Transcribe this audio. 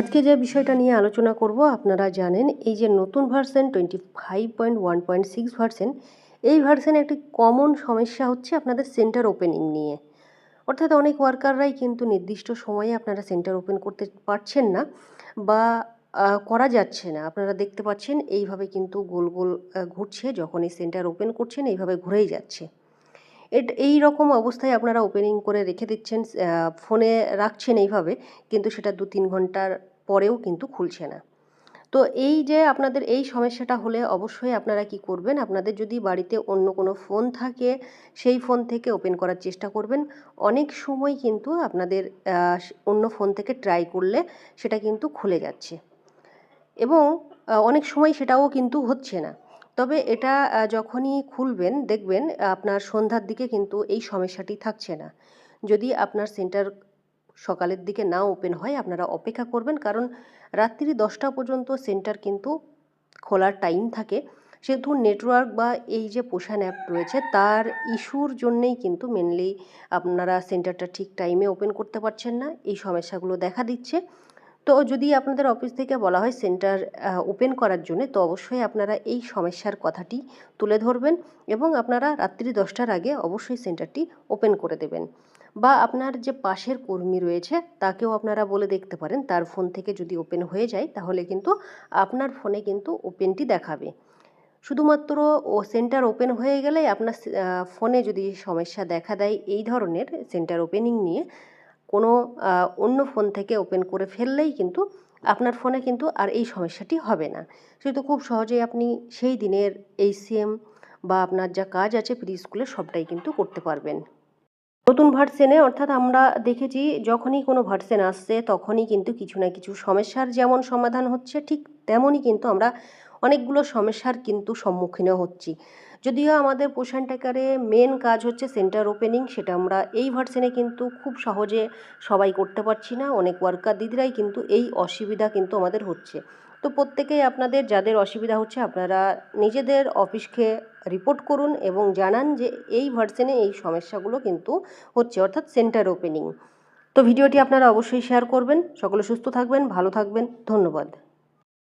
আজকে যে বিষয়টা নিয়ে আলোচনা করব, আপনারা জানেন এই যে নতুন version twenty five point one point six version এই ভার্সনে একটি কমন সমস্যা হচ্ছে আপনাদের সেন্টার ওপেনিং নিয়ে। অর্থাৎ অনেক ওয়ার্কাররাই কিন্তু নির্দিষ্ট সময়ে আপনারা সেন্টার ওপেন করতে পারছেন না বা করা যাচ্ছে না। আপনারা দেখতে পাচ্ছেন এইভাবে কিন্তু গোল গোল ঘুরছে, যখন এই সেন্টার ওপেন করছেন, এইভাবে ঘুরেই যাচ্ছে। এই রকম অবস্থায় আপনারা ওপেনিং করে রেখে দিচ্ছেন ফোনে রাখছেন এইভাবে, কিন্তু সেটা দু তিন ঘণ্টার পরেও কিন্তু খুলছে না। তো এই যে আপনাদের এই সমস্যাটা হলে অবশ্যই আপনারা কি করবেন? আপনাদের যদি বাড়িতে অন্য কোনো ফোন থাকে, সেই ফোন থেকে ওপেন করার চেষ্টা করবেন। অনেক সময় কিন্তু আপনাদের অন্য ফোন থেকে ট্রাই করলে সেটা কিন্তু খুলে যাচ্ছে। এবং অনেক সময় সেটাও কিন্তু হচ্ছে না। তবে এটা যখনই খুলবেন, দেখবেন আপনার সন্ধ্যার দিকে কিন্তু এই সমস্যাটি থাকছে না। যদি আপনার সেন্টার সকালের দিকে না ওপেন হয়, আপনারা অপেক্ষা করবেন, কারণ রাত্রি দশটা পর্যন্ত সেন্টার কিন্তু খোলার টাইম থাকে। সেহেতু নেটওয়ার্ক বা এই যে পোষান অ্যাপ রয়েছে, তার ইস্যুর জন্যেই কিন্তু মেনলি আপনারা সেন্টারটা ঠিক টাইমে ওপেন করতে পারছেন না। এই সমস্যাগুলো দেখা দিচ্ছে। তো যদি আপনাদের অফিস থেকে বলা হয় সেন্টার ওপেন করার জন্য, তো অবশ্যই আপনারা এই সমস্যার কথাটি তুলে ধরবেন এবং আপনারা রাত্রি দশটার আগে অবশ্যই সেন্টারটি ওপেন করে দেবেন। বা আপনার যে পাশের কর্মী রয়েছে, তাকেও আপনারা বলে দেখতে পারেন। তার ফোন থেকে যদি ওপেন হয়ে যায়, তাহলে কিন্তু আপনার ফোনে কিন্তু ওপেনটি দেখাবে। শুধুমাত্র ও সেন্টার ওপেন হয়ে গেলে আপনার ফোনে যদি সমস্যা দেখা দেয়, এই ধরনের সেন্টার ওপেনিং নিয়ে কোনো অন্য ফোন থেকে ওপেন করে ফেললেই কিন্তু আপনার ফোনে কিন্তু আর এই সমস্যাটি হবে না। সেহেতু খুব সহজেই আপনি সেই দিনের এই এইচসিএম বা আপনার যা কাজ আছে প্রি স্কুলে সবটাই কিন্তু করতে পারবেন। নতুন ভার্সেনে অর্থাৎ আমরা দেখেছি যখনই কোনো ভার্সেন আসছে তখনই কিন্তু কিছু না কিছু সমস্যার যেমন সমাধান হচ্ছে ঠিক তেমনই কিন্তু আমরা অনেকগুলো সমস্যার কিন্তু সম্মুখীনও হচ্ছি। যদিও আমাদের পোষণ টেকারে মেন কাজ হচ্ছে সেন্টার ওপেনিং সেটা আমরা এই ভার্সেনে কিন্তু খুব সহজে সবাই করতে পারছি না। অনেক ওয়ার্কার দিদিরাই কিন্তু এই অসুবিধা কিন্তু আমাদের হচ্ছে। তো প্রত্যেকেই আপনাদের যাদের অসুবিধা হচ্ছে, আপনারা নিজেদের অফিসকে রিপোর্ট করুন এবং জানান যে এই ভার্সনে এই সমস্যাগুলো কিন্তু হচ্ছে, অর্থাৎ সেন্টার ওপেনিং তো ভিডিওটি আপনারা অবশ্যই শেয়ার করবেন। সকলে সুস্থ থাকবেন, ভালো থাকবেন। ধন্যবাদ।